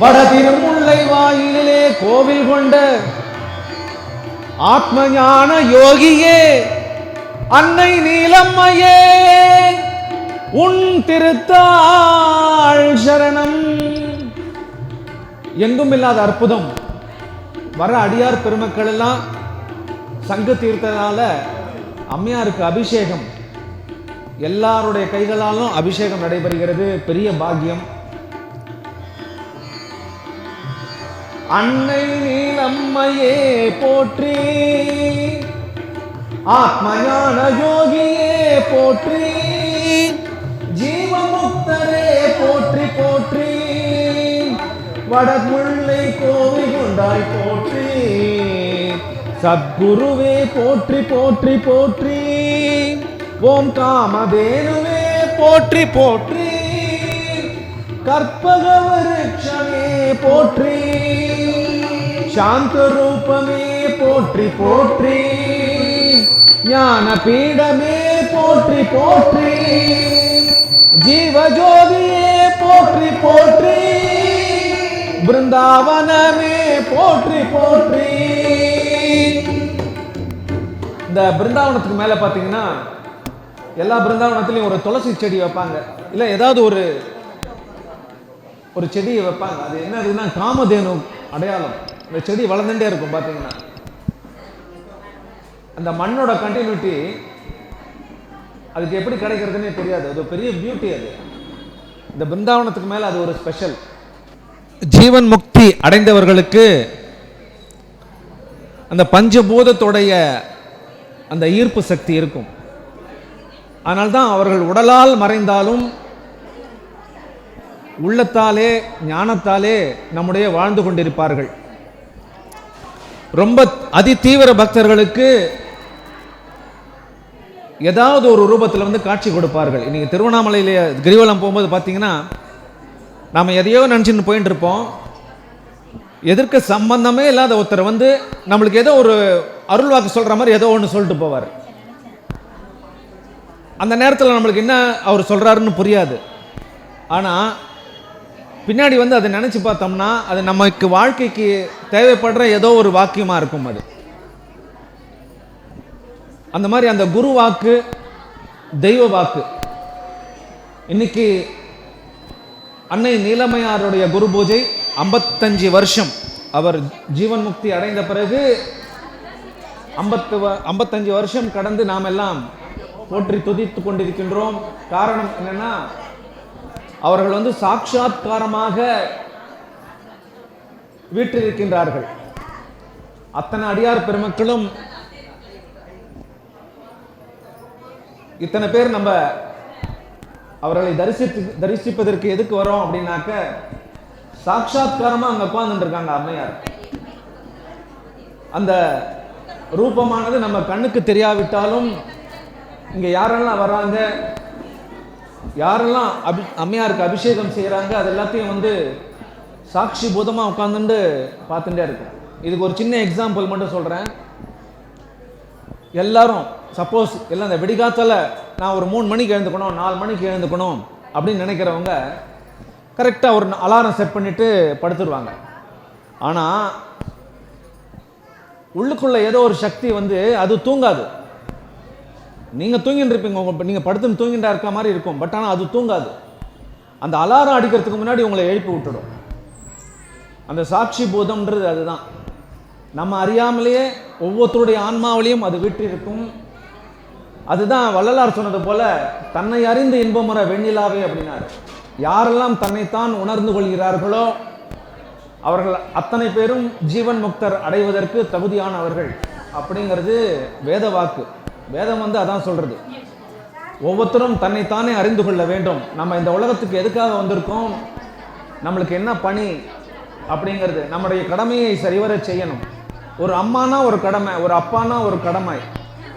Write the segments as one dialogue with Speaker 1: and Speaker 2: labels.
Speaker 1: வட திருமுல்லை வாயிலே கோவில் கொண்ட ஆத்ம ஞான யோகியே அன்னை நீலம்மையே உன் திருத்தாள் சரணம். எங்கும் இல்லாத அற்புதம். வர அடியார் பெருமக்கள் எல்லாம் சங்கு தீர்த்தனால அம்மையாருக்கு அபிஷேகம். எல்லாருடைய கைகளாலும் அபிஷேகம் நடைபெறுகிறது. பெரிய பாக்கியம். அன்னை நீலம்மையே போற்றி. ஆத்மயான யோகியே போற்றி. ஜீவமுக்தரே போற்றி போற்றி. வடமுல்லை கோவி கொண்டாய் போற்றி. சத்குருவே போற்றி போற்றி போற்றி. ஓம் காமதேனுவே போற்றி போற்றி. கற்பகவரே போற்றி. சாந்த ரூபமே போற்றி போற்றி. ஞான பீடமே போற்றி போற்றி. ஜீவஜோதியே போற்றி போற்றி. பிருந்தாவனமே போற்றி போற்றி. இந்த பிருந்தாவனத்துக்கு மேல பாத்தீங்கன்னா எல்லா பிருந்தாவனத்துலயும் ஒரு துளசி செடி வைப்பாங்க. இல்ல ஏதாவது ஒரு ஒரு செடியை வைப்பாங்க. அது என்னதுன்னா காமதேனு அடையாளம். இந்த செடி வளர்ந்துட்டே இருக்கும் பார்த்தீங்கன்னா அந்த மண்ணோட கண்டினியூட்டி அதுக்கு எப்படி கிடைக்கிறதுனே தெரியாது. அது ஒரு பெரிய பியூட்டி அது. இந்த பிருந்தாவனத்துக்கு மேல அது ஒரு ஸ்பெஷல் ஜீவன் முக்தி அடைந்தவர்களுக்கு அந்த பஞ்சபூதத்துடைய அந்த ஈர்ப்பு சக்தி இருக்கும். அதனால்தான் அவர்கள் உடலால் மறைந்தாலும் உள்ளத்தாலே ஞானத்தாலே நம்முடைய வாழ்ந்து கொண்டிருப்பார்கள். ரொம்ப அதி தீவிர பக்தர்களுக்கு ஏதாவது ஒரு ரூபத்தில் வந்து காட்சி கொடுப்பார்கள். இன்றைக்கி திருவண்ணாமலையில் கிரிவலம் போகும்போது பார்த்தீங்கன்னா நாம் எதையோ நினச்சின்னு போயிட்டு இருப்போம் எதிர்க்க சம்பந்தமே இல்லாத ஒருத்தர் வந்து நம்மளுக்கு ஏதோ ஒரு அருள் வாக்கு சொல்கிற மாதிரி ஏதோ ஒன்று சொல்லிட்டு போவார். அந்த நேரத்தில் நம்மளுக்கு என்ன அவர் சொல்கிறாருன்னு புரியாது. ஆனால் பின்னாடி வந்து அதை நினச்சி பார்த்தோம்னா அது நமக்கு வாழ்க்கைக்கு தேவைப்படுற ஏதோ ஒரு வாக்கியமாக இருக்கும் அது. அந்த மாதிரி அந்த குரு வாக்கு தெய்வ வாக்கு. இன்னைக்கு அன்னை நீலமையாருடைய குரு பூஜை ஐம்பத்தஞ்சு வருஷம். அவர் ஜீவன் முக்தி அடைந்த பிறகு ஐம்பத்து ஐம்பத்தஞ்சு வருஷம் கடந்து நாம் எல்லாம் போற்றி துதித்து கொண்டிருக்கின்றோம். காரணம் என்னென்னா அவர்கள் வந்து சாட்சாத்காரமாக வீற்றிருக்கின்றார்கள். அத்தனை அடியார் பெருமக்களும் இத்தனை பேர் நம்ம அவர்களை தரிசித்து தரிசிப்பதற்கு எதுக்கு வரோம் அப்படின்னாக்க சாட்சாத்காரமா அங்க உட்கார்ந்துட்டு இருக்காங்க அம்மையார். அந்த ரூபமானது நம்ம கண்ணுக்கு தெரியாவிட்டாலும் இங்க யாரெல்லாம் வராங்க? யாரெல்லாம் அபி அம்மையாருக்கு அபிஷேகம் செய்கிறாங்க அது எல்லாத்தையும் வந்து சாட்சி பூதமாக உட்காந்துட்டு பார்த்துட்டே இருக்கும். இதுக்கு ஒரு சின்ன எக்ஸாம்பிள் மட்டும் சொல்கிறேன் எல்லாரும் சப்போஸ் எல்லாம் இந்த விடிகாத்தால நான் ஒரு மூணு மணிக்கு எழுந்துக்கணும் நாலு மணிக்கு எழுந்துக்கணும் அப்படின்னு நினைக்கிறவங்க கரெக்டாக ஒரு அலாரம் செட் பண்ணிட்டு படுத்துருவாங்க. ஆனால் உள்ளுக்குள்ளே ஏதோ ஒரு சக்தி வந்து அது தூங்காது. நீங்கள் தூங்கிட்டு இருப்பீங்க உங்க நீங்கள் படுத்துன்னு தூங்கிட்டா இருக்க மாதிரி இருக்கும். பட் ஆனால் அது தூங்காது. அந்த அலாரம் அடிக்கிறதுக்கு முன்னாடி உங்களை எழுப்பி விட்டுடும். அந்த சாட்சி பூதம்ன்றது அதுதான். நம்ம அறியாமலேயே ஒவ்வொருத்தருடைய ஆன்மாவிலையும் அது விட்டிருக்கும் அதுதான் வள்ளலார் சொன்னது போல தன்னை அறிந்து இன்பமுறை வெண்ணிலாவே அப்படின்னாரு. யாரெல்லாம் தன்னைத்தான் உணர்ந்து கொள்கிறார்களோ அவர்கள் அத்தனை பேரும் ஜீவன் முக்தர் அடைவதற்கு தகுதியானவர்கள். அப்படிங்கிறது வேத வாக்கு. வேதம் வந்து அதான் சொல்கிறது ஒவ்வொருத்தரும் தன்னைத்தானே அறிந்து கொள்ள வேண்டும். நம்ம இந்த உலகத்துக்கு எதுக்காக வந்திருக்கோம்? நம்மளுக்கு என்ன பணி? அப்படிங்கிறது. நம்முடைய கடமையை சரிவர செய்யணும். ஒரு அம்மானா ஒரு கடமை ஒரு அப்பானா ஒரு கடமை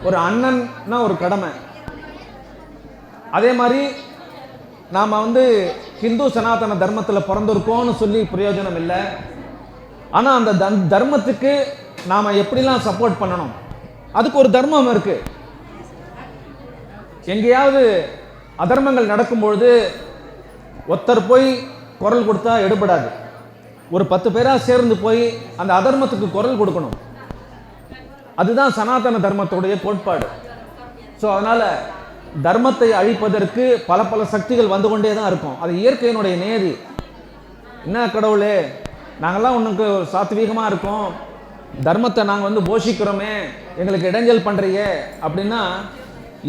Speaker 1: ஒரு அண்ணன்னா ஒரு கடமை. அதே மாதிரி நாம் வந்து ஹிந்து சனாதன தர்மத்தில் பிறந்திருக்கோம்னு சொல்லி பிரயோஜனம் இல்லை. ஆனால் அந்த தன் தர்மத்துக்கு நாம் எப்படிலாம் சப்போர்ட் பண்ணணும்? அதுக்கு ஒரு தர்மம் இருக்குது எங்கேயாவது அதர்மங்கள் நடக்கும்பொழுது ஒருத்தர் போய் குரல் கொடுத்தா எடுபடாது. ஒரு பத்து பேராக சேர்ந்து போய் அந்த அதர்மத்துக்கு குரல் கொடுக்கணும். அதுதான் சனாதன தர்மத்துடைய கோட்பாடு. ஸோ அதனால் தர்மத்தை அழிப்பதற்கு பல பல சக்திகள் வந்து கொண்டே தான் இருக்கும். அது இயற்கையினுடைய நேதி என்ன கடவுளே? நாங்கள்லாம் உனக்கு சாத்வீகமாக இருக்கோம். தர்மத்தை நாங்கள் வந்து போஷிக்கிறோமே. எங்களுக்கு இடைஞ்சல் பண்ணுறியே அப்படின்னா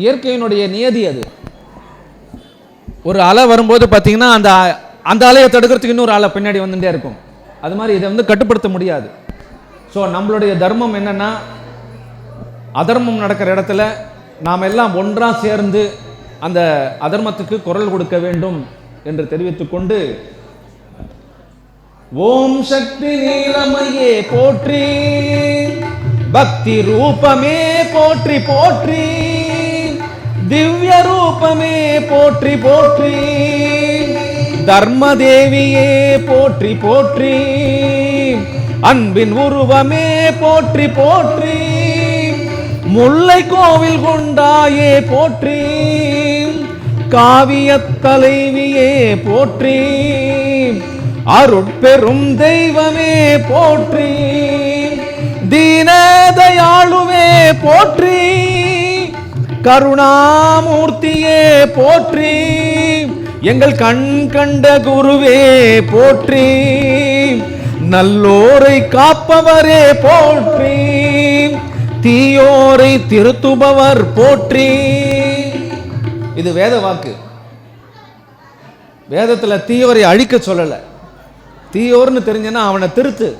Speaker 1: இயற்கையினுடைய நியதி அது. ஒரு அலை வரும்போது பார்த்தீங்கன்னா அந்த அந்த அலையை தடுக்கிறதுக்கு இன்னொரு அலை பின்னாடி வந்துட்டே இருக்கும். அது மாதிரி இதை வந்து கட்டுப்படுத்த முடியாது. ஸோ நம்மளுடைய தர்மம் என்னன்னா அதர்மம் நடக்கிற இடத்துல நாம் எல்லாம் ஒன்றாக சேர்ந்து அந்த அதர்மத்துக்கு குரல் கொடுக்க வேண்டும் என்று தெரிவித்துக்கொண்டு ஓம் சக்தி நீலமையே போற்றி பக்தி ரூபமே போற்றி போற்றி. திவ்ய ரூபமே போற்றி போற்றி. தர்மதேவியே போற்றி போற்றி. அன்பின் உருவமே போற்றி போற்றி. முல்லை கோவில் கொண்டாயே போற்றி. காவிய தலைவியே போற்றி. அருட்பெரும் தெய்வமே போற்றி. தீனதயாளுவே போற்றி. கருணாமூர்த்தியே போற்றி. எங்கள் கண் கண்ட குருவே போற்றி. நல்லோரை காப்பவரே போற்றி. தீயோரை திருத்துபவர் போற்றி. இது வேத வாக்கு. வேதத்தில் தீயோரை அழிக்க சொல்லலை. தீயோர்னு தெரிஞ்சனா அவனை திருத்து.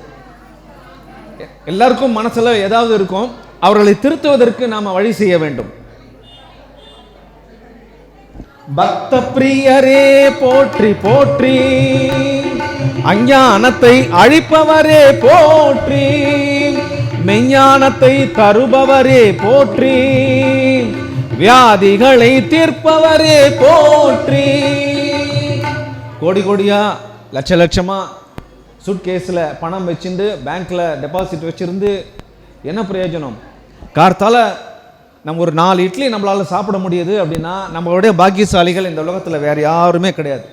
Speaker 1: எல்லாருக்கும் மனசில் ஏதாவது இருக்கும். அவர்களை திருத்துவதற்கு நாம் வழி செய்ய வேண்டும். பக்த பிரியரே போற்றி போற்றி. அஞ்ஞானத்தை அழிப்பவரே போற்றி. மெஞ்ஞானத்தை தருபவரே போற்றி. வியாதிகளை தீர்ப்பவரே போற்றி. கோடி கோடியா லட்ச லட்சமா சுட்கேஸில் பணம் வச்சிருந்து பேங்க்ல டெபாசிட் வச்சிருந்து என்ன பிரயோஜனம்? கார்த்தால நம்ம ஒரு நாலு இட்லி நம்மளால் சாப்பிட முடியுது அப்படின்னா நம்மளுடைய பாக்கியசாலிகள் இந்த உலகத்தில் வேறு யாருமே கிடையாது.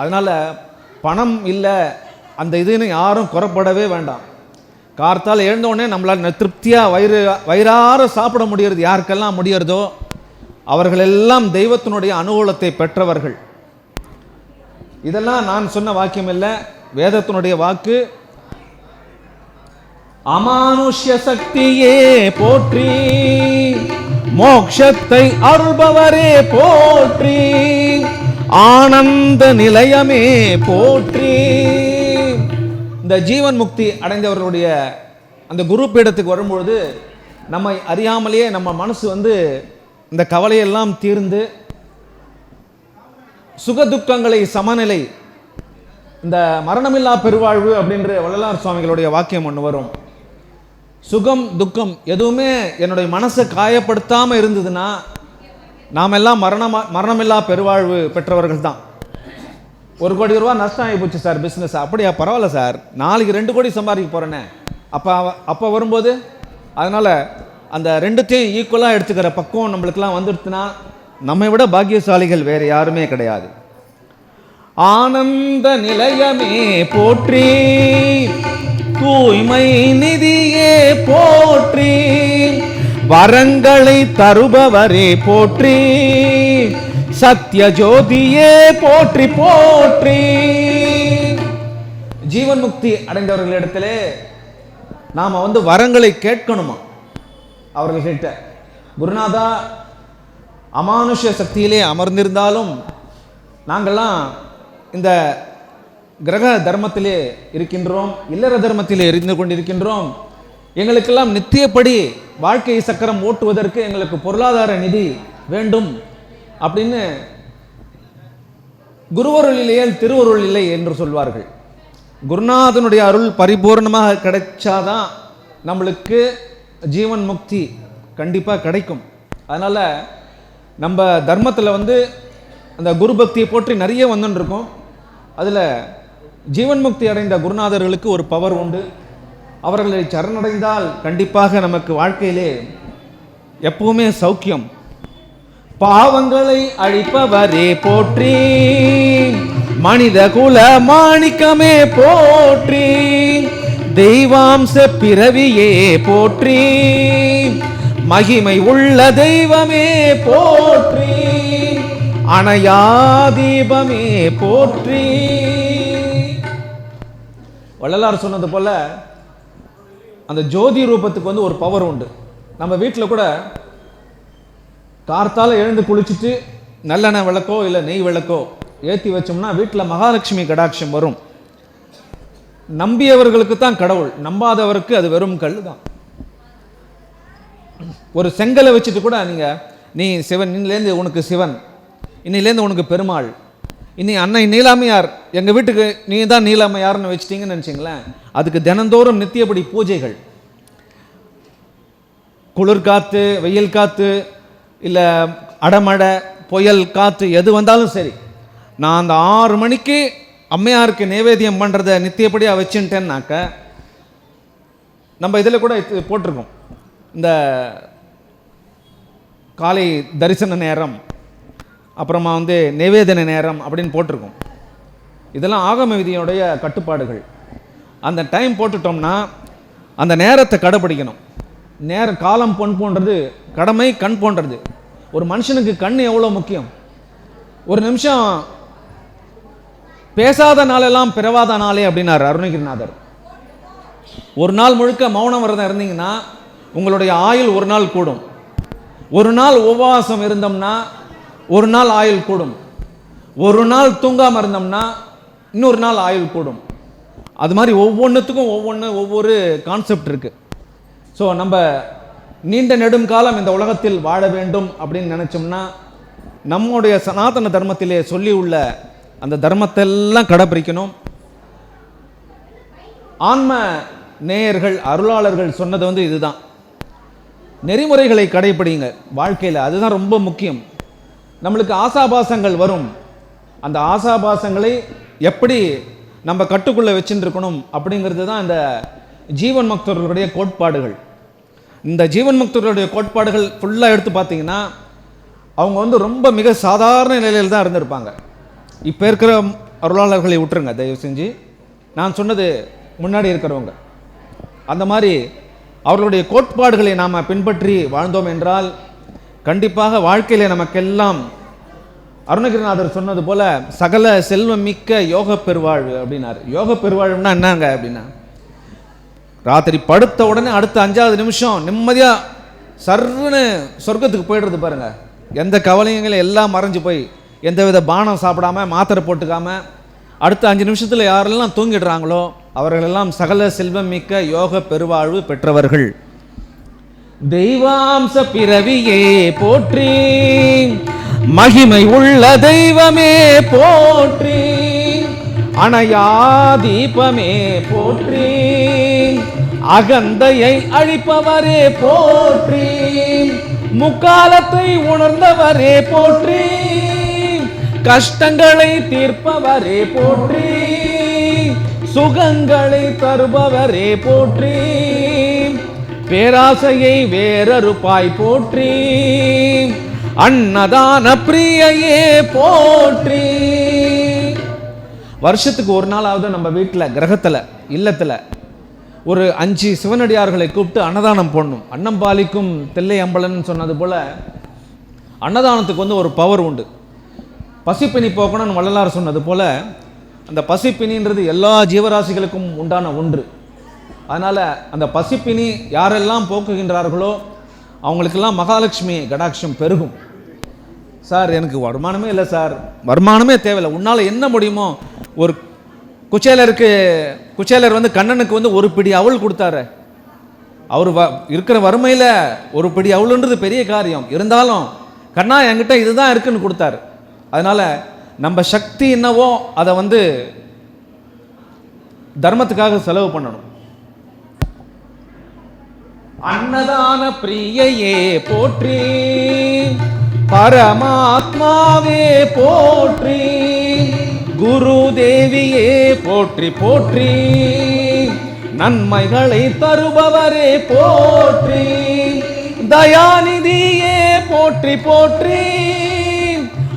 Speaker 1: அதனால் பணம் இல்லை அந்த இதுன்னு யாரும் குறப்படவே வேண்டாம். கார்த்தால் எழுந்தோடனே நம்மளால் திருப்தியாக வயிறு வயிறார சாப்பிட முடியறது யாருக்கெல்லாம் முடியறதோ அவர்களெல்லாம் தெய்வத்தினுடைய அனுகூலத்தை பெற்றவர்கள். இதெல்லாம் நான் சொன்ன வாக்கியம் இல்லை வேதத்தினுடைய வாக்கு அமானுஷ்ய சக்தியே போற்றி. மோக்ஷத்தை அருள்பவரே போற்றி. ஆனந்த நிலையமே போற்றி. இந்த ஜீவன் முக்தி அடைந்தவர்களுடைய அந்த குரு பீடத்துக்கு வரும்பொழுது நம்மை அறியாமலேயே நம்ம மனசு வந்து இந்த கவலையெல்லாம் தீர்ந்து சுகதுக்கங்களை சமநிலை இந்த மரணமில்லா பெருவாழ்வு அப்படின்ற வள்ளலார் சுவாமிகளுடைய வாக்கியம் ஒன்று வரும். சுகம் துக்கம் எதுவுமே என்னுடைய மனசை காயப்படுத்தாமல் இருந்ததுன்னா நாம் எல்லாம் மரணமா மரணமில்லா பெருவாழ்வு பெற்றவர்கள் தான். ஒரு கோடி ரூபா நஷ்டம் ஆகி போச்சு சார் பிஸ்னஸ் அப்படியா பரவாயில்ல சார். நாளைக்கு ரெண்டு கோடி சம்பாதிக்க போகிறேனே அப்போ அப்போ வரும்போது அதனால் அந்த ரெண்டுத்தையும் ஈக்குவலாக எடுத்துக்கிற பக்குவம் நம்மளுக்கெல்லாம் வந்துடுச்சுன்னா நம்மை விட பாக்கியசாலிகள் வேறு யாருமே கிடையாது. ஆனந்த நிலையமே போற்றி தூய்மை நிதியே போற்றி வரங்களை தருபவரே போற்றி சத்ய ஜோதியே போற்றி போற்றி. ஜீவன் முக்தி அடைந்தவர்களிடத்திலே நாம வந்து வரங்களை கேட்கணுமா? அவர்கள்கிட்ட. குருநாதா அமானுஷ சக்தியிலே அமர்ந்திருந்தாலும் நாங்கள்லாம் இந்த கிரக தர்மத்திலே இருக்கின்றோம் இல்லற தர்மத்திலே இருந்து கொண்டிருக்கின்றோம். எங்களுக்கெல்லாம் நித்தியப்படி வாழ்க்கை சக்கரம் ஓட்டுவதற்கு எங்களுக்கு பொருளாதார நிதி வேண்டும் அப்படின்னு குருவருள் இல்லையே திருவருள் இல்லை என்று சொல்வார்கள். குருநாதனுடைய அருள் பரிபூர்ணமாக கிடைச்சாதான் நம்மளுக்கு ஜீவன் முக்தி கண்டிப்பாக கிடைக்கும். அதனால் நம்ம தர்மத்தில் வந்து அந்த குரு பக்தியை போற்றி நிறைய வந்துன்னு இருக்கோம். அதில் ஜீவன் முக்தி அடைந்த குருநாதர்களுக்கு ஒரு பவர் உண்டு. அவர்களை சரணடைந்தால் கண்டிப்பாக நமக்கு வாழ்க்கையிலே எப்பவுமே சௌக்கியம். பாவங்களை அழிப்பவரே போற்றி. மனித குல மாணிக்கமே போற்றி. தெய்வாம்ச பிறவியே போற்றி. மகிமை உள்ள தெய்வமே போற்றி. அணையா தீபமே போற்றி. வள்ளலார் சொன்னது போல் அந்த ஜோதி ரூபத்துக்கு வந்து ஒரு பவர் உண்டு. நம்ம வீட்டில் கூட கார்த்தால் எழுந்து குளிச்சுட்டு நல்லெண்ணெய் விளக்கோ இல்லை நெய் விளக்கோ ஏற்றி வச்சோம்னா வீட்டில் மகாலட்சுமி கடாட்சம் வரும். நம்பியவர்களுக்கு தான் கடவுள் நம்பாதவருக்கு அது வெறும் கல் தான் ஒரு செங்கலை வச்சுட்டு கூட நீங்கள் நீ சிவன் இன்னிலேருந்து உனக்கு சிவன் இன்னிலேருந்து உனக்கு பெருமாள் இனி அன்னை நீலாமையார் எங்கள் வீட்டுக்கு நீ தான் நீலாமையார்னு வச்சிட்டிங்கன்னு நினச்சிங்களேன்? அதுக்கு தினந்தோறும் நித்தியபடி பூஜைகள். குளிர் காற்று வெயில் காற்று இல்லை அடமடை புயல் காற்று எது வந்தாலும் சரி. நான் அந்த ஆறு மணிக்கு அம்மையாருக்கு நைவேத்தியம் பண்ணுறத நித்தியப்படியாக வச்சுட்டேன்னாக்க நம்ம இதில் கூட இது போட்டிருக்கோம். இந்த காலை தரிசன நேரம் அப்புறமா வந்து நிவேதன நேரம் அப்படின்னு போட்டிருக்கோம். இதெல்லாம் ஆகம விதியினுடைய கட்டுப்பாடுகள். அந்த டைம் போட்டுட்டோம்னா அந்த நேரத்தை கடைப்பிடிக்கணும். நேர காலம் பொன் போன்றது கடமை கண் போன்றது. ஒரு மனுஷனுக்கு கண் எவ்வளோ முக்கியம்? ஒரு நிமிஷம் பேசாத நாளெல்லாம் பிறவாத நாளே அப்படின்னார் அருணகிரிநாதர். ஒரு நாள் முழுக்க மௌனம் விரதம் இருந்தீங்கன்னா உங்களுடைய ஆயுள் ஒரு நாள் கூடும். ஒரு நாள் உபவாசம் இருந்தோம்னா ஒரு நாள் ஆயுள் கூடும். ஒரு நாள் தூங்காமல் இருந்தோம்னா இன்னொரு நாள் ஆயுள் கூடும். அது மாதிரி ஒவ்வொன்றுத்துக்கும் ஒவ்வொன்று ஒவ்வொரு கான்செப்ட் இருக்குது ஸோ நம்ம நீண்ட நெடும் காலம் இந்த உலகத்தில் வாழ வேண்டும் அப்படின்னு நினச்சோம்னா நம்முடைய சனாதன தர்மத்திலே சொல்லி உள்ள அந்த தர்மத்தை எல்லாம் கடைபிடிக்கணும். ஆன்ம நேயர்கள் அருளாளர்கள் சொன்னது வந்து இதுதான். நெறிமுறைகளை கடைப்பிடிங்க வாழ்க்கையில் அதுதான் ரொம்ப முக்கியம். நம்மளுக்கு ஆசாபாசங்கள் வரும். அந்த ஆசாபாசங்களை எப்படி நம்ம கட்டுக்குள்ளே வச்சுட்டு அப்படிங்கிறது தான் இந்த ஜீவன் மக்தர்களுடைய கோட்பாடுகள். இந்த ஜீவன் மக்தர்களுடைய கோட்பாடுகள் ஃபுல்லாக எடுத்து பார்த்தீங்கன்னா அவங்க வந்து ரொம்ப மிக சாதாரண நிலையில் தான் இருந்திருப்பாங்க. இப்போ இருக்கிற அருளாளர்களை விட்டுருங்க தயவு செஞ்சு. நான் சொன்னது முன்னாடி இருக்கிறவங்க. அந்த மாதிரி அவர்களுடைய கோட்பாடுகளை நாம் பின்பற்றி வாழ்ந்தோம் என்றால் கண்டிப்பாக வாழ்க்கையிலே நமக்கெல்லாம் அருணகிரிநாதர் சொன்னது போல சகல செல்வம் மிக்க யோக பெருவாழ்வு அப்படின்னாரு. யோக பெருவாழ்வுன்னா என்னங்க அப்படின்னா ராத்திரி படுத்த உடனே அடுத்த அஞ்சாவது நிமிஷம் நிம்மதியாக சர்ன்னு சொர்க்கத்துக்கு போயிடுறது பாருங்க. எந்த கவலைங்களும் எல்லாம் மறைஞ்சு போய் எந்தவித பானம் சாப்பிடாம மாத்திரை போட்டுக்காம அடுத்த அஞ்சு நிமிஷத்தில் யாரெல்லாம் தூங்கிடுறாங்களோ அவர்களெல்லாம் சகல செல்வம் மிக்க யோக பெருவாழ்வு பெற்றவர்கள். தெய்வாம்ச பிறவியே போற்றி. மகிமை உள்ள தெய்வமே போற்றி. அணையா தீபமே போற்றி. அகந்தையை அழிப்பவரே போற்றி. முக்காலத்தை உணர்ந்தவரே போற்றி. கஷ்டங்களை தீர்ப்பவரே போற்றி. சுகங்களை தருபவரே போற்றி. பேராசையை வேறறுப்பாய் போற்றி. அன்னதான பிரியையே போற்றி. வருஷத்துக்கு ஒரு நாளாவது நம்ம வீட்டில் கிரகத்தில் இல்லத்தில் ஒரு அஞ்சு சிவனடியார்களை கூப்பிட்டு அன்னதானம் போடணும். அன்னம் பாலிக்கும் தில்லை அம்பலன் சொன்னது போல் அன்னதானத்துக்கு வந்து ஒரு பவர் உண்டு. பசிப்பினி போக்கணும்னு வள்ளலார் சொன்னது போல் அந்த பசிப்பினின்றது எல்லா ஜீவராசிகளுக்கும் உண்டான ஒன்று. அதனால் அந்த பசிப்பினி யாரெல்லாம் போக்குகின்றார்களோ அவங்களுக்கெல்லாம் மகாலட்சுமி கடாட்சம் பெருகும். சார் எனக்கு வருமானமே இல்லை சார். வருமானமே தேவையில்லை. உன்னால் என்ன முடியுமோ ஒரு குச்சேலருக்கு குச்சேலர் வந்து கண்ணனுக்கு வந்து ஒரு பிடி அவள் கொடுத்தாரு. அவர் வ இருக்கிற வறுமையில் ஒரு பிடி அவளுன்றது பெரிய காரியம். இருந்தாலும் கண்ணா என்கிட்ட இதுதான் இருக்குன்னு கொடுத்தாரு. அதனால் நம்ம சக்தி என்னவோ அதை வந்து தர்மத்துக்காக செலவு பண்ணணும். அன்னதான பிரியையே போற்றி பரமாத்மாவே போற்றி குரு தேவியே போற்றி போற்றி நன்மைகளை தருபவரே போற்றி தயாநிதியே போற்றி போற்றி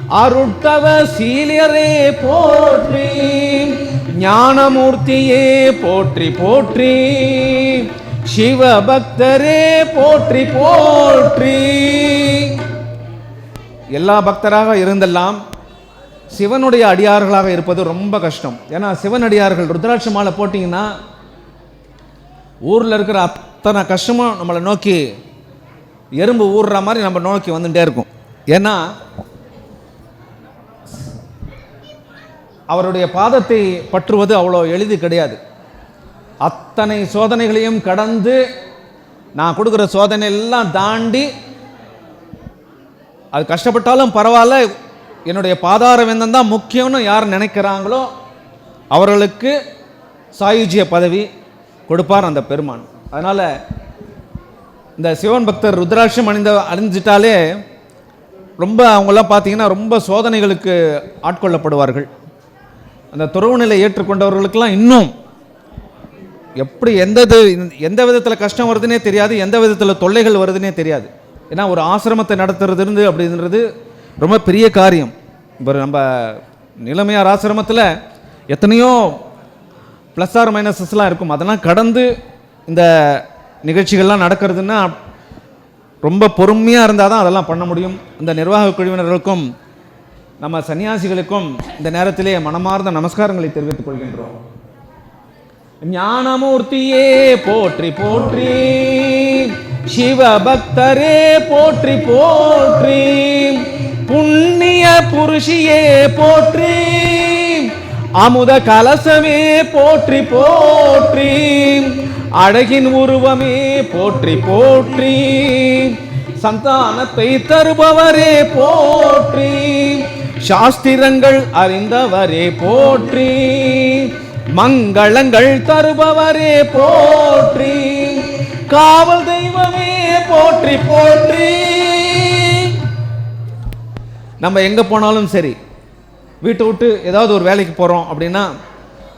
Speaker 1: அருட்டவ சீலியரே போற்றி ஞானமூர்த்தியே போற்றி போற்றி. சிவபக்தரே போற்றி போற்றி. எல்லா பக்தராக இருந்தெல்லாம் சிவனுடைய அடியார்களாக இருப்பது ரொம்ப கஷ்டம். ஏன்னா சிவன் அடியார்கள் ருத்ராட்ச மாலை போட்டிங்கன்னா ஊரில் இருக்கிற அத்தனை கஷ்டமும் நம்மளை நோக்கி எறும்பு ஊறுற மாதிரி நம்ம நோக்கி வந்துட்டே இருக்கும். ஏன்னா அவருடைய பாதத்தை பற்றுவது அவ்வளோ எளிது கிடையாது. அத்தனை சோதனைகளையும் கடந்து நான் கொடுக்குற சோதனை எல்லாம் தாண்டி அது கஷ்டப்பட்டாலும் பரவாயில்ல. என்னுடைய பாதார வேந்தம் தான் முக்கியம்னு யார் நினைக்கிறாங்களோ அவர்களுக்கு சாயுஜிய பதவி கொடுப்பார் அந்த பெருமான். அதனால் இந்த சிவன் பக்தர் ருத்ராட்சம் அணிந்த அணிஞ்சிட்டாலே ரொம்ப அவங்களாம் பார்த்தீங்கன்னா ரொம்ப சோதனைகளுக்கு ஆட்கொள்ளப்படுவார்கள். அந்த துறவுநிலை ஏற்றுக்கொண்டவர்களுக்கெல்லாம் இன்னும் எப்படி எந்த இது- எந்த விதத்தில் கஷ்டம் வருதுன்னே தெரியாது எந்த விதத்தில் தொல்லைகள் வருதுன்னே தெரியாது. ஏன்னா ஒரு ஆசிரமத்தை நடத்துறதுருந்து அப்படின்றது ரொம்ப பெரிய காரியம். இப்போ நம்ம நிலைமையார் ஆசிரமத்தில் எத்தனையோ ப்ளஸ் ஆர் மைனஸஸ்லாம் இருக்கும். அதெல்லாம் கடந்து இந்த நிகழ்ச்சிகள்லாம் நடக்கிறதுன்னா ரொம்ப பொறுமையாக இருந்தால் தான் அதெல்லாம் பண்ண முடியும். இந்த நிர்வாக குழுவினர்களுக்கும் நம்ம சன்னியாசிகளுக்கும் இந்த நேரத்திலே மனமார்ந்த நமஸ்காரங்களை தெரிவித்துக் கொள்கின்றோம். ஞானமூர்த்தியே போற்றி போற்றி. சிவபக்தரே போற்றி போற்றி. புண்ணிய புருஷியே போற்றி. அமுத கலசமே போற்றி போற்றி. அழகின் உருவமே போற்றி போற்றி. சந்தானத்தை தருபவரே போற்றி. சாஸ்திரங்கள் அறிந்தவரே போற்றி. மங்களங்கள் தருபவரே போற்றி. காவல் தெய்வமே போற்றி போற்றி. நம்ம எங்கே போனாலும் சரி வீட்டை விட்டு ஏதாவது ஒரு வேலைக்கு போகிறோம் அப்படின்னா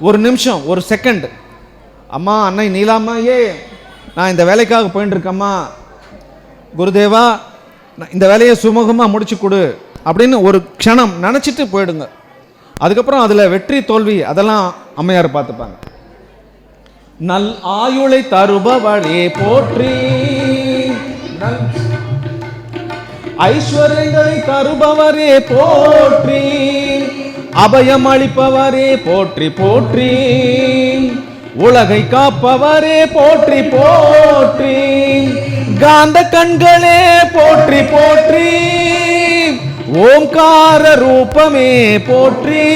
Speaker 1: ஒரு நிமிஷம் ஒரு செகண்ட். அம்மா அன்னை நீலாம்மையே நான் இந்த வேலைக்காக போயின்னு குருதேவா நான் இந்த வேலையை சுமூகமாக முடிச்சு கொடு அப்படின்னு ஒரு க்ஷணம் நினச்சிட்டு போயிடுங்க. அதுக்கப்புறம் அதில் வெற்றி தோல்வி அதெல்லாம் அம்மையார் பார்த்துப்பாங்க. நல் ஆயுளை தருபவளே போற்றி. ஐஸ்வர்யங்களை தருபவரே போற்றி. அபயம் அளிப்பவரே போற்றி போற்றி. உலகை காப்பவரே போற்றி போற்றி. காந்த கண்களே போற்றி போற்றி. ஓம்கார ரூபமே போற்றி.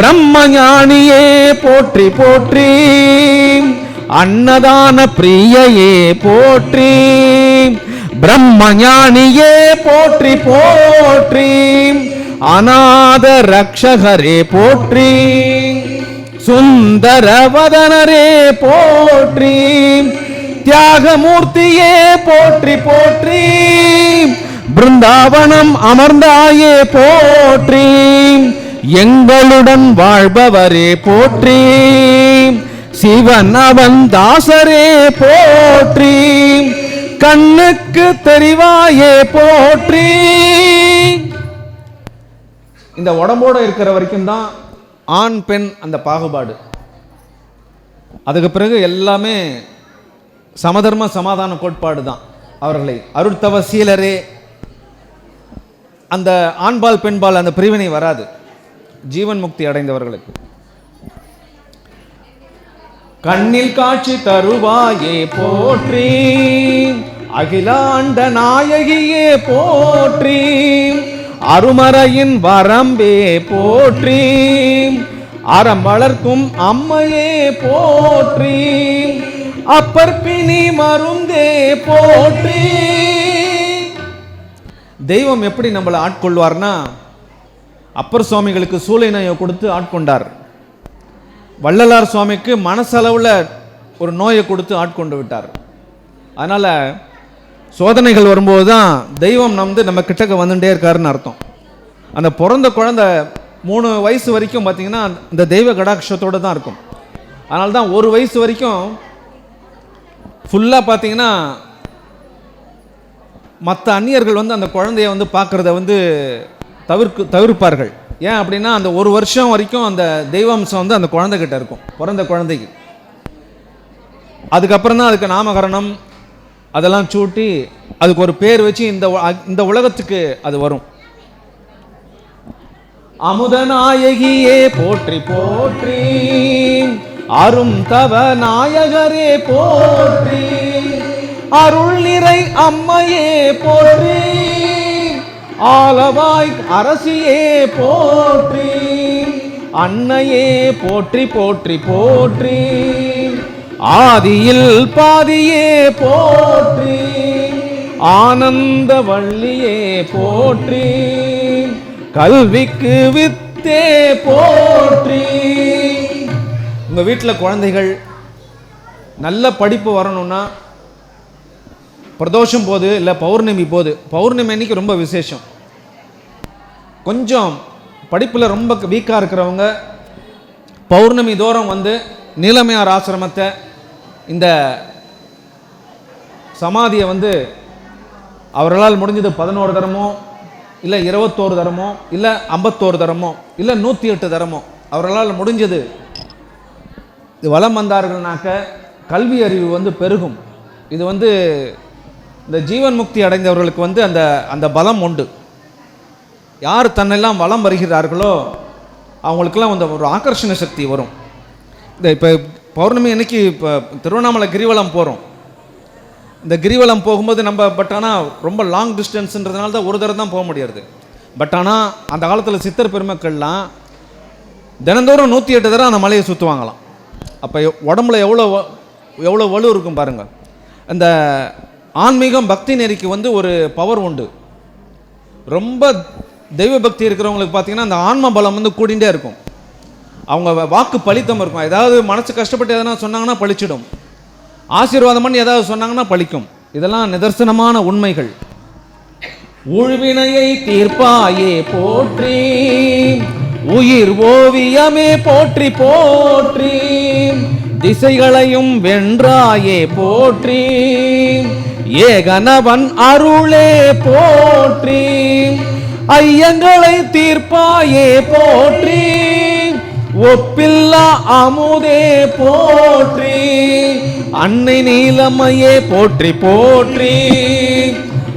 Speaker 1: பிரம்மஞானியே போற்றி போற்றி. அன்னதான பிரியையே போற்றி. பிரம்மஞானியே போற்றி போற்றி. அநாத ரக்ஷகரே போற்றி. சுந்தரவதனரே போற்றி. தியாகமூர்த்தியே போற்றி போற்றி. பிருந்தாவனம் அமர்ந்தாயே போற்றி. எங்களுடன் வாழ்பவரே போற்றி. சிவன் அவன் தாசரே போற்றி. கண்ணுக்கு தெரிவாயே போற்றி. இந்த உடம்போட இருக்கிற வரைக்கும் தான் ஆண் பெண் அந்த பாகுபாடு. அதுக்கு பிறகு எல்லாமே சமதர்ம சமாதான கோட்பாடு தான் அவர்களை. அருட்தவ சீலரே அந்த ஆண்பால் பெண்பால் அந்த பிரிவினை வராது. ஜீவன் முக்தி அடைந்தவர்களுக்கு. கண்ணில் காட்சி தருவாயே போற்றி அகிலாண்ட நாயகியே போற்றி அருமறையின் வரம்பே போற்றி அறம் வளர்க்கும் அம்மையே போற்றி அப்பற்பினி மருந்தே போற்றி. தெய்வம் எப்படி நம்மளை ஆட்கொள்வார்னா அப்பர் சுவாமிகளுக்கு சூளை நோயை கொடுத்து ஆட்கொண்டார். வள்ளலார் சுவாமிக்கு மனசளவில் ஒரு நோயை கொடுத்து ஆட்கொண்டு விட்டார். அதனால் சோதனைகள் வரும்போது தான் தெய்வம் வந்து நம்ம கிட்டக்க வந்துட்டே இருக்காருன்னு அர்த்தம். அந்த பிறந்த குழந்தை மூணு வயசு வரைக்கும் பார்த்தீங்கன்னா இந்த தெய்வ கடாட்சத்தோடு தான் இருக்கும். அதனால தான் ஒரு வயசு வரைக்கும் ஃபுல்லாக பார்த்தீங்கன்னா மற்ற அந்நியர்கள் வந்து அந்த குழந்தைய வந்து பார்க்குறத வந்து தவிர்க்கு தவிர்ப்பார்கள். ஏன் அப்படின்னா அந்த ஒரு வருஷம் வரைக்கும் அந்த தெய்வாம்சம் வந்து அந்த குழந்தைகிட்ட இருக்கும். பிறந்த குழந்தைக்கு. அதுக்கப்புறம் தான் அதுக்கு நாமகரணம் அதெல்லாம் சூட்டி அதுக்கு ஒரு பேர் வச்சு இந்த இந்த உலகத்துக்கு அது வரும். அமுதநாயகியே போற்றி போற்றி. அரும் தவ நாயகரே போற்றி. அருள் நிறை அம்மையே போற்றி. ஆலவாய் அரசியே போற்றி அன்னையே போற்றி போற்றி போற்றி. ஆதியில் பாதியே போற்றி ஆனந்த வள்ளியே போற்றி. கல்விக்கு வித்தே போற்றி. உங்கள் வீட்டில் குழந்தைகள் நல்ல படிப்பு வரணும்னா பிரதோஷம் போது இல்லை பௌர்ணமி போது பௌர்ணமி அன்னைக்கு ரொம்ப விசேஷம். கொஞ்சம் படிப்பில் ரொம்ப வீக்காக இருக்கிறவங்க பௌர்ணமி தோறும் வந்து நீலமையார் ஆசிரமத்தை இந்த சமாதியை வந்து அவர்களால் முடிஞ்சது பதினோரு தரமோ இல்லை இருபத்தோரு தரமோ இல்லை ஐம்பத்தோரு தரமோ இல்லை நூற்றி எட்டு தரமோ அவர்களால் முடிஞ்சது இது வலம் வந்தார்கள்னாக்க கல்வி அறிவு வந்து பெருகும். இது வந்து இந்த ஜீவன் முக்தி அடைந்தவர்களுக்கு வந்து அந்த அந்த பலம் உண்டு. யார் தன்னெல்லாம் வலம் வருகிறார்களோ அவங்களுக்கெல்லாம் அந்த ஒரு ஆகர்ஷண சக்தி வரும். இந்த இப்போ பௌர்ணமி அன்னைக்கு இப்போ திருவண்ணாமலை கிரிவலம் போகிறோம் இந்த கிரிவலம் போகும்போது நம்ம பட் ஆனால் ரொம்ப லாங் டிஸ்டன்ஸுன்றதுனால தான் ஒரு தடவை தான் போக முடியாது பட் ஆனால் அந்த காலத்தில் சித்தர் பெருமக்கள்லாம் தினந்தோறும் நூற்றி எட்டு தடவை அந்த மலையை சுற்றுவாங்களாம் அப்போ உடம்புல எவ்வளோ எவ்வளோ வலு இருக்கும் பாருங்கள் அந்த ஆன்மீகம் பக்தி நெறிக்கு வந்து ஒரு பவர் உண்டு. ரொம்ப தெய்வ பக்தி இருக்கிறவங்களுக்கு பார்த்தீங்கன்னா அந்த ஆன்ம பலம் வந்து கூடிண்டே இருக்கும். அவங்க வாக்கு பலித்தம் இருக்கும். ஏதாவது மனசு கஷ்டப்பட்டு எதனா சொன்னாங்கன்னா பழிச்சிடும். ஆசீர்வாதம் பண்ணி ஏதாவது சொன்னாங்கன்னா பழிக்கும். இதெல்லாம் நிதர்சனமான உண்மைகள். உழுவினையை தீர்ப்பாயே போற்றி உயிர் ஓவியமே போற்றி போற்றி திசைகளையும் வென்றாயே போற்றி ஏகனவன் அருளே போற்றி ஐயங்களை தீர்ப்பாயே போற்றி ஒப்பில்லா அமுதே போற்றி அன்னை நீலம்மையே போற்றி போற்றி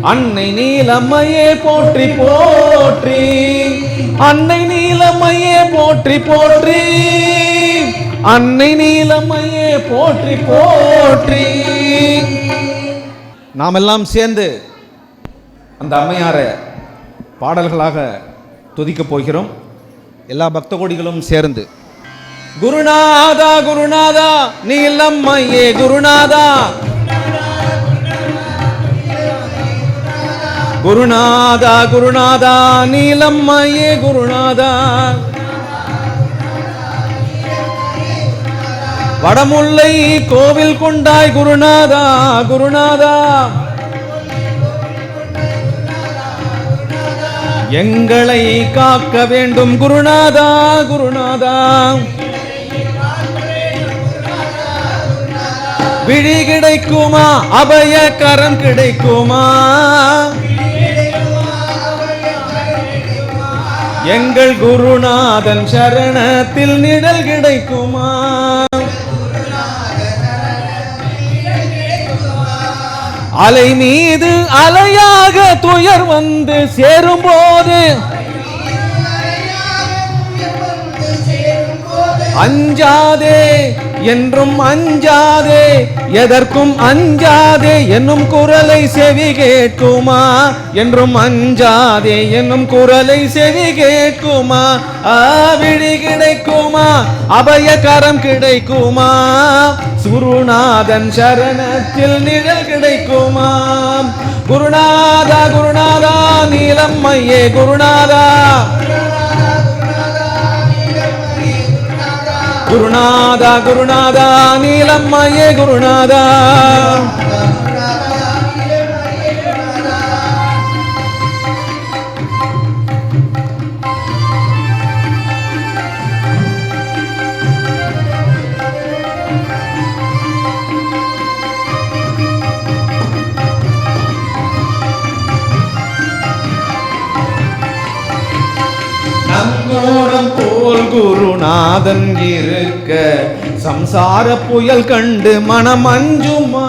Speaker 1: அன்னை நீலம்மையே போற்றி போற்றி அன்னை நீலம்மையே போற்றி போற்றி அன்னை நீலம்மையே போற்றி போற்றி. நாமெல்லாம் சேர்ந்து அந்த அம்மையாரை பாடல்களாக துதிக்கப் போகிறோம். எல்லா பக்த கோடிகளும் சேர்ந்து. குருநாதா குருநாதா நீலம்மையே குருநாதா. குருநாதா குருநாதா நீலம்மையே குருநாதா. வடமுல்லை கோவில் கொண்டாய் குருநாதா குருநாதா. எங்களை காக்க வேண்டும் குருநாதா குருநாதா. விழி கிடைக்குமா அபய கரம் கிடைக்குமா? எங்கள் குருநாதன் சரணத்தில் நிழல் கிடைக்குமா? அலை மீது அலையாக துயர் வந்து சேரும்போது அஞ்சாதே என்றும் அஞ்சாதே எதற்கும் அஞ்சாதே என்னும் குரலை செவி கேட்குமா? என்றும் அஞ்சாதே என்னும் குரலை செவி கேட்குமா? ஆவிழி கிடைக்குமா? அபயகரம் கிடைக்குமா? குருநாதன் சரணத்தில் நிழல் கிடைக்குமா? குருநாதா குருநாதா நீலம்மையே குருநாதா. குருநாதா குருநாதா நீலம்மையே குருநாதா. நாதன் இருக்க சம்சார புயல் கண்டு மனம் அஞ்சுமா